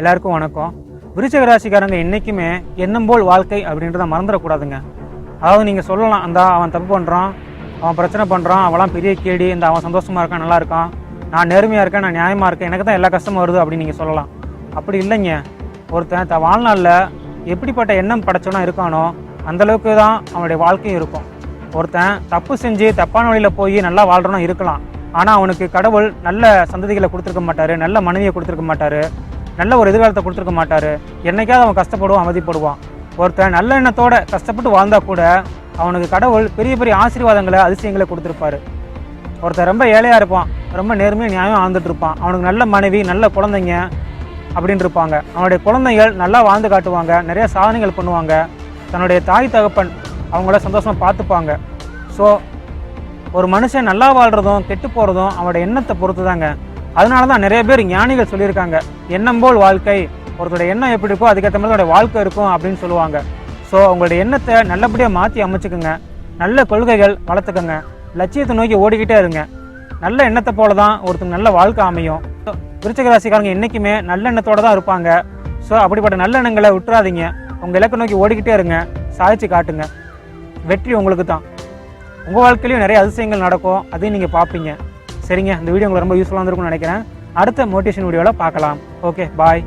எல்லாருக்கும் வணக்கம். விருச்சக ராசிக்காரங்க என்றைக்குமே எண்ணம் போல் வாழ்க்கை அப்படின்றத மறந்துடக்கூடாதுங்க. அதாவது நீங்கள் சொல்லலாம் அந்த அவன் தப்பு பண்ணுறான் அவன் பிரச்சனை பண்ணுறான் அவெல்லாம் பெரிய கேடி இந்த அவன் சந்தோஷமாக இருக்கான் நல்லா இருக்கான் நான் நேர்மையாக இருக்கேன் நான் நியாயமாக இருக்கேன் எனக்கு தான் எல்லா கஷ்டமும் வருது அப்படின்னு நீங்கள் சொல்லலாம். அப்படி இல்லைங்க. ஒருத்தன் த வாழ்நாளில் எப்படிப்பட்ட எண்ணம் படைச்சவனா இருக்கானோ அந்தளவுக்கு தான் அவனுடைய வாழ்க்கையும் இருக்கும். ஒருத்தன் தப்பு செஞ்சு தப்பான வழியில் போய் நல்லா வாழ்றவனா இருக்கலாம். ஆனால் அவனுக்கு கடவுள் நல்ல சந்ததிகளை கொடுத்துருக்க மாட்டார் நல்ல மனைவியை கொடுத்துருக்க மாட்டார். நல்ல ஒரு எதிர்காலத்தை கொடுத்துருக்க மாட்டார். என்னைக்காவது அவன் கஷ்டப்படுவான் அவதிப்படுவான் ஒருத்தன் நல்ல எண்ணத்தோட கஷ்டப்பட்டு வாழ்ந்தால் கூட அவனுக்கு கடவுள் பெரிய பெரிய ஆசீர்வாதங்களை அதிசயங்களை கொடுத்துருப்பாரு. ஒருத்தன் ரொம்ப ஏழையாக இருப்பான் ரொம்ப நேர்மையாக நியாயம் வாழ்ந்துட்டு இருப்பான். அவனுக்கு நல்ல மனைவி நல்ல குழந்தைங்க அப்படின்னு இருப்பாங்க. அவனுடைய குழந்தைகள் நல்லா வாழ்ந்து காட்டுவாங்க நிறைய சாதனைகள் பண்ணுவாங்க. தன்னுடைய தாய் தகப்பன் அவங்கள சந்தோஷமாக பார்த்துப்பாங்க. ஸோ ஒரு மனுஷன் நல்லா வாழ்கிறதும் கெட்டு போகிறதும் அவனோட எண்ணத்தை பொறுத்து தாங்க அதனால தான் நிறைய பேர் ஞானிகள் சொல்லியிருக்காங்க. எண்ணம் போல் வாழ்க்கை ஒருத்தோட எண்ணம் எப்படி இருக்கோ அதுக்கேற்ற மாதிரி வாழ்க்கை இருக்கும் அப்படின்னு சொல்லுவாங்க. ஸோ உங்களுடைய எண்ணத்தை நல்லபடியாக மாற்றி அமைச்சுக்குங்க. நல்ல கொள்கைகள் வளர்த்துக்கங்க. லட்சியத்தை நோக்கி ஓடிக்கிட்டே இருங்க. நல்ல எண்ணத்தை போல தான் ஒருத்தங்க நல்ல வாழ்க்கை அமையும். விருச்சக ராசிக்காரங்க என்றைக்குமே நல்ல எண்ணத்தோடு தான் இருப்பாங்க. ஸோ அப்படிப்பட்ட நல்ல எண்ணங்களை விட்டுறாதீங்க. உங்கள் இலக்கை நோக்கி ஓடிக்கிட்டே இருங்க. சாதிச்சு காட்டுங்க. வெற்றி உங்களுக்கு தான் உங்கள் வாழ்க்கையிலையும் நிறைய அதிசயங்கள் நடக்கும். அதையும் நீங்கள் பார்ப்பீங்க. சரிங்க இந்த வீடியோ உங்களுக்கு ரொம்ப யூஸ்ஃபுல்லாக இருந்திருக்கும்னு நினைக்கிறேன். அடுத்த மோட்டிவேஷன் வீடியோவில் பார்க்கலாம். Okay bye